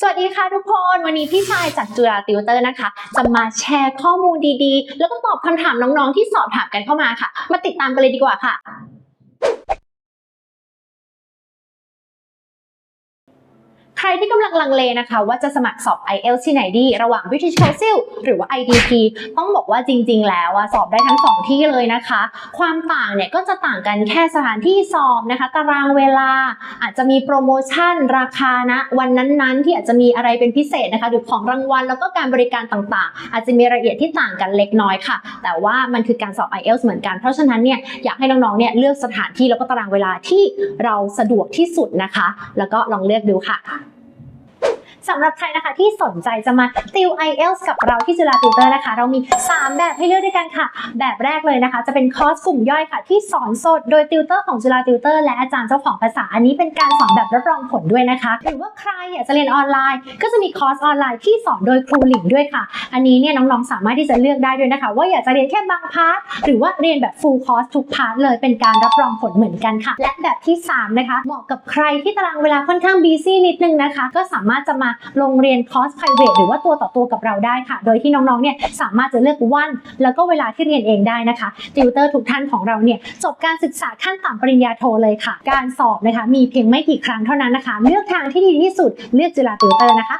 สวัสดีค่ะทุกคน วันนี้พี่ชายจากจุฬาติวเตอร์นะคะ จะมาแชร์ข้อมูลดีๆ แล้วก็ตอบคำถามน้องๆที่สอบถามกันเข้ามาค่ะ มาติดตามกันเลยดีกว่าค่ะ ใครที่กำลังลังเลนะคะ ว่าจะสมัครสอบ IELTS ที่ไหนดี ระหว่าง British Council หรือว่า IDP ต้องบอกว่าจริง ๆ แล้วอะสอบได้ทั้งสองที่เลยนะคะ ความต่างเนี่ยก็จะต่างกันแค่สถานที่สอบนะคะ ตารางเวลาอาจจะมีโปรโมชั่น ราคานะ วันนั้นๆ ที่อาจจะมีอะไรเป็นพิเศษนะคะหรือของรางวัลแล้วก็การบริการต่างๆ อาจจะมีรายละเอียดที่ต่างกันเล็กน้อยค่ะ แต่ว่ามันคือการสอบ IELTS เหมือนกันเพราะฉะนั้นเนี่ยอยากให้น้องๆเนี่ยเลือกสถานที่แล้วก็ตารางเวลาที่เราสะดวกที่สุดนะคะ แล้วก็ลองเลือกดูค่ะ สำหรับใครนะคะที่สนใจจะมาติว IELTS กับเราที่จุฬาติวเตอร์นะคะ เรามี 3 แบบให้เลือกด้วยกันค่ะ แบบแรกเลยนะคะ จะเป็นคอร์สกลุ่มย่อยค่ะ ที่สอนสดโดยติวเตอร์ของจุฬาติวเตอร์และอาจารย์เจ้าของภาษาอันนี้เป็นการสอนแบบรับรองผลด้วยนะคะ หรือว่าใครอยากจะเรียนออนไลน์ ก็จะมีคอร์สออนไลน์ที่สอนโดยครูหลิงด้วยค่ะ อันนี้เนี่ยน้องๆสามารถที่จะเลือกได้ด้วยนะคะ ว่าอยากจะเรียนแค่บางพาร์ทหรือว่าเรียนแบบ full course ทุกพาร์ทเลยเป็นการรับรองผลเหมือนกันค่ะ และแบบที่ 3 นะคะ เหมาะกับใครที่ตารางเวลาค่อนข้างบีซี่นิดนึงนะคะ ก็สามารถจะมาลงเรียนคอร์ส private หรือว่าตัวต่อตัวกับเราได้ค่ะ โดยที่น้องๆเนี่ยสามารถจะเลือกวัน แล้วก็เวลาที่เรียนเองได้นะคะติวเตอร์ทุกท่านของเราเนี่ยจบการศึกษาขั้นต่ำปริญญาโทเลยค่ะ การสอบนะคะมีเพียงไม่กี่ครั้งเท่านั้นนะคะ เลือกทางที่ดีที่สุดเลือกจุฬาติวเตอร์นะคะ